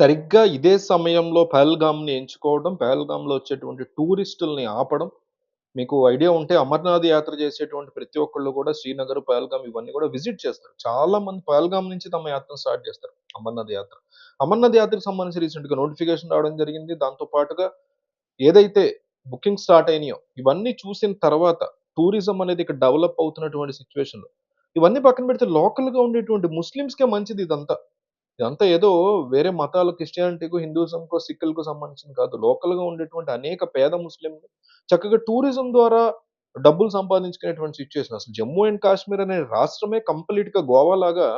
సరిగ్గా ఇదే సమయంలో పహల్గామ్‌ని ఎంచుకోవడం, పహల్గామ్‌లో వచ్చేటువంటి టూరిస్టుల్ని ఆపడం. మీకు ఐడియా ఉంటే అమర్నాథ్ యాత్ర చేసేటువంటి ప్రతి ఒక్కళ్ళు కూడా శ్రీనగర్, పహల్గామ్ ఇవన్నీ కూడా విజిట్ చేస్తారు. చాలా మంది పహల్గామ్ నుంచి తమ యాత్రను స్టార్ట్ చేస్తారు. అమర్నాథ్ యాత్ర. అమర్నాథ్ యాత్రకు సంబంధించి రీసెంట్‌గా నోటిఫికేషన్ రావడం జరిగింది. దాంతో పాటుగా ఏదైతే బుకింగ్ స్టార్ట్ అయినాయో ఇవన్నీ చూసిన తర్వాత టూరిజం అనేది ఇక్కడ డెవలప్ అవుతున్నటువంటి సిచ్యువేషన్లో ఇవన్నీ పక్కన పెడితే లోకల్‌గా ఉండేటువంటి ముస్లిమ్స్‌కే మంచిది ఇదంతా. ఇదంతా ఏదో వేరే మతాలు క్రిస్టియానిటీకు హిందూయిజంకో, సిక్కులకు సంబంధించింది కాదు. లోకల్‌గా ఉండేటువంటి అనేక పేద ముస్లింలు చక్కగా టూరిజం ద్వారా డబ్బులు సంపాదించుకునేటువంటి సిచ్యువేషన్ అసలు జమ్మూ అండ్ కాశ్మీర్ అనే రాష్ట్రమే కంప్లీట్‌గా గోవా లాగా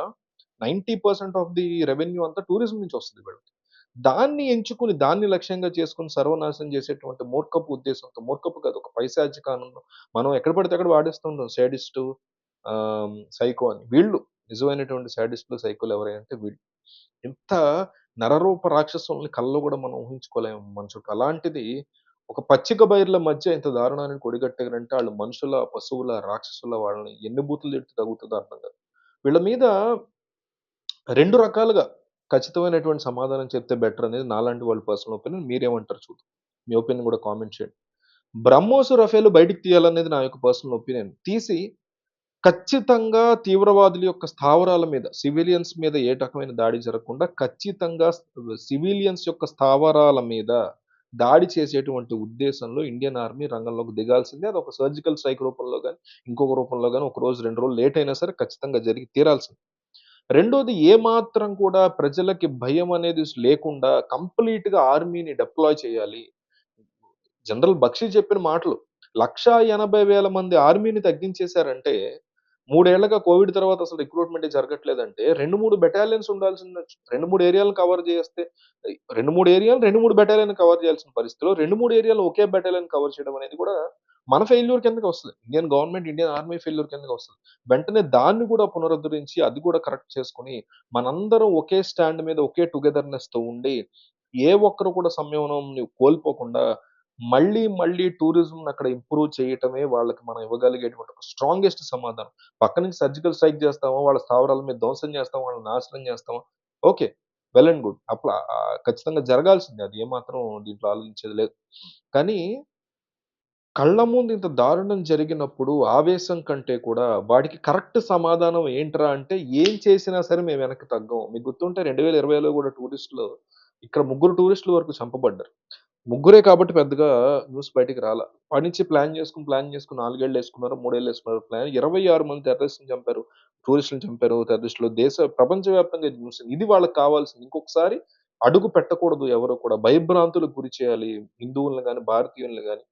90% ఆఫ్ ది రెవెన్యూ అంతా టూరిజం నుంచి వస్తుంది వీళ్ళకి. దాన్ని ఎంచుకొని, దాన్ని లక్ష్యంగా చేసుకుని సర్వనాశనం చేసేటువంటి మూర్ఖపు ఉద్దేశంతో మూర్ఖపు కాదు ఒక పైశాచిక ఆనందం. మనం ఎక్కడ పడితే అక్కడ వాడిస్తుంటాం ఉంటాం. శాడిస్టు సైకో అని. వీళ్ళు నిజమైనటువంటి శాడిస్టులు, సైకోలు ఎవరైనా అంటే వీళ్ళు. ఇంత నరరూప రాక్షసుల్ని కళ్ళలో కూడా మనం ఊహించుకోలేము మన చుట్టూ. అలాంటిది ఒక పచ్చిక బయర్ల మధ్య ఇంత దారుణాన్ని కొడిగట్టారంటే వాళ్ళు మనుషుల, పశువుల, రాక్షసుల వాళ్ళని ఎన్ని బూతులు తిడితే తగ్గుతదో అర్థం కాదు. వీళ్ళ మీద రెండు రకాలుగా ఖచ్చితమైనటువంటి సమాధానం చెప్తే బెటర్ అనేది నాలాంటి వాళ్ళ పర్సనల్ ఒపీనియన్. మీరేమంటారు చూద్దాం. మీ ఒపీనియన్ కూడా కామెంట్ చేయండి. బ్రహ్మోసు రఫేలు బయటికి తీయాలనేది నా యొక్క పర్సనల్ ఒపీనియన్. తీసి ఖచ్చితంగా తీవ్రవాదుల యొక్క స్థావరాల మీద, సివిలియన్స్ మీద ఏ రకమైన దాడి జరగకుండా ఖచ్చితంగా సివిలియన్స్ యొక్క స్థావరాల మీద దాడి చేసేటువంటి ఉద్దేశంలో ఇండియన్ ఆర్మీ రంగంలోకి దిగాల్సిందే. అది ఒక సర్జికల్ స్ట్రైక్ రూపంలో కానీ ఇంకొక రూపంలో గాని ఒక రోజు, రెండు రోజులు లేట్ అయినా సరే ఖచ్చితంగా జరిగి తీరాల్సిందే. రెండోది ఏ మాత్రం కూడా ప్రజలకి భయం అనేది లేకుండా కంప్లీట్‌గా ఆర్మీని డిప్లాయ్ చేయాలి. జనరల్ బక్షి చెప్పిన మాటలు 1,80,000 మంది ఆర్మీని తగ్గించేశారంటే మూడేళ్ళుగా కోవిడ్ తర్వాత అసలు రిక్రూట్మెంట్ జరగట్లేదంటే 2, 3 బెటాలియన్స్ ఉండాల్సింది. 2, 3 ఏరియాలను కవర్ చేస్తే 2, 3 ఏరియాలు 2, 3 బెటాలియన్ కవర్ చేయాల్సిన పరిస్థితిలో 2, 3 ఏరియాలు ఒకే బెటాలియన్ కవర్ చేయడం అనేది కూడా మన ఫెయిల్యూర్ కిందకి వస్తుంది. Indian government, Indian army failure కిందకి వస్తుంది. వెంటనే దాన్ని కూడా పునరుద్ధరించి అది కూడా కరెక్ట్ చేసుకొని మనందరం ఒకే స్టాండ్ మీద ఒకే టుగెదర్‌నెస్‌తో ఉండి ఏ ఒక్కరు కూడా సంయమనం కోల్పోకుండా మళ్ళీ, మళ్ళీ టూరిజం అక్కడ ఇంప్రూవ్ చేయటమే వాళ్ళకి మనం ఇవ్వగలిగేటువంటి ఒక స్ట్రాంగెస్ట్ సమాధానం. పక్క నుంచి సర్జికల్ స్ట్రైక్ చేస్తామో వాళ్ళ స్థావరాల మీద ధ్వంసం చేస్తాం వాళ్ళని నాశనం చేస్తామా, ఓకే. Well and good. అప్పుడు ఖచ్చితంగా జరగాల్సిందే. అది ఏమాత్రం దీంట్లో ఆలోచించేది లేదు. కానీ కళ్ళ ముందు ఇంత దారుణం జరిగినప్పుడు ఆవేశం కంటే కూడా వాడికి కరెక్ట్ సమాధానం ఏంట్రా అంటే ఏం చేసినా సరే మేము వెనక్కి తగ్గం. మీకు గుర్తుంటే 2020లో కూడా టూరిస్టులు ఇక్కడ ముగ్గురు టూరిస్టుల వరకు చంపబడ్డారు. ముగ్గురే కాబట్టి పెద్దగా న్యూస్ బయటికి రాలా. పైనుంచి ప్లాన్ చేసుకుని ప్లాన్ చేసుకుని నాలుగేళ్ళు వేసుకున్నారు మూడేళ్ళు వేసుకున్నారు ప్లాన్ ఇరవై ఆరు మంది టెర్రరిస్ట్‌ని చంపారు. టూరిస్టులు చంపారు. టెర్రరిస్టులు దేశ ప్రపంచవ్యాప్తంగా న్యూస్. ఇది వాళ్ళకి కావాల్సింది. ఇంకొకసారి అడుగు పెట్టకూడదు ఎవరు కూడా. భయభ్రాంతులకు గురి చేయాలి. హిందువులను కానీ భారతీయులను గాని,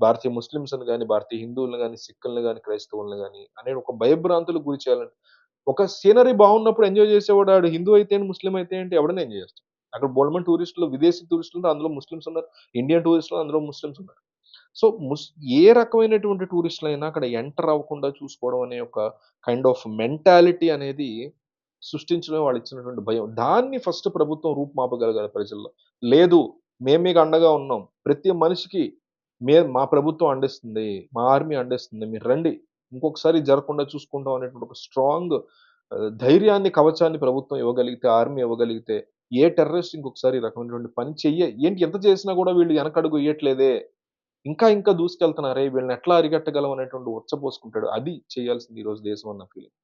భారతీయ ముస్లిమ్స్‌ని గాని, భారతీయ హిందువులను కానీ సిక్కులను కానీ క్రైస్తవులను కానీ అనే ఒక భయభ్రాంతులకు గురి చేయాలంటే ఒక సీనరీ బాగున్నప్పుడు ఎంజాయ్ చేసేవాడు ఆడు హిందూ అయితే ఏంటి, ముస్లిం అయితే ఏంటి ఎవడైనా ఎంజాయ్ చేస్తాడు. అక్కడ బోల్మన్ టూరిస్టులు, విదేశీ టూరిస్టులు అందులో ముస్లిమ్స్ ఉన్నారు. ఇండియన్ టూరిస్టులు అందులో ముస్లిమ్స్ ఉన్నారు. సో, ముస్ ఏ రకమైనటువంటి టూరిస్టులైనా అక్కడ ఎంటర్ అవ్వకుండా చూసుకోవడం అనే ఒక కైండ్ ఆఫ్ మెంటాలిటీ అనేది సృష్టించడమే వాళ్ళు ఇచ్చినటువంటి భయం. దాన్ని ఫస్ట్ ప్రభుత్వం రూపుమాపగలగాలి ప్రజల్లో. లేదు మేము మీకు అండగా ఉన్నాం. ప్రతి మనిషికి మే మా ప్రభుత్వం అండిస్తుంది. మా ఆర్మీ అండిస్తుంది. మీరు రండి. ఇంకొకసారి జరగకుండా చూసుకుంటాం అనేటువంటి ఒక స్ట్రాంగ్ ధైర్యాన్ని, కవచాన్ని ప్రభుత్వం ఇవ్వగలిగితే, ఆర్మీ ఇవ్వగలిగితే ఏ టెర్రరిస్ట్ ఇంకొకసారి ఈ రకమైనటువంటి పని చెయ్య ఏంటి ఎంత చేసినా కూడా వీళ్ళు వెనకడుగు ఎయ్యట్లేదే. ఇంకా ఇంకా దూసుకెళ్తున్నారే వీళ్ళని ఎట్లా అరికట్టగలం అనేటువంటి ఉచ్చపోసుకుంటాడు. అది చేయాల్సింది ఈరోజు దేశం అన్న ఫీలింగ్.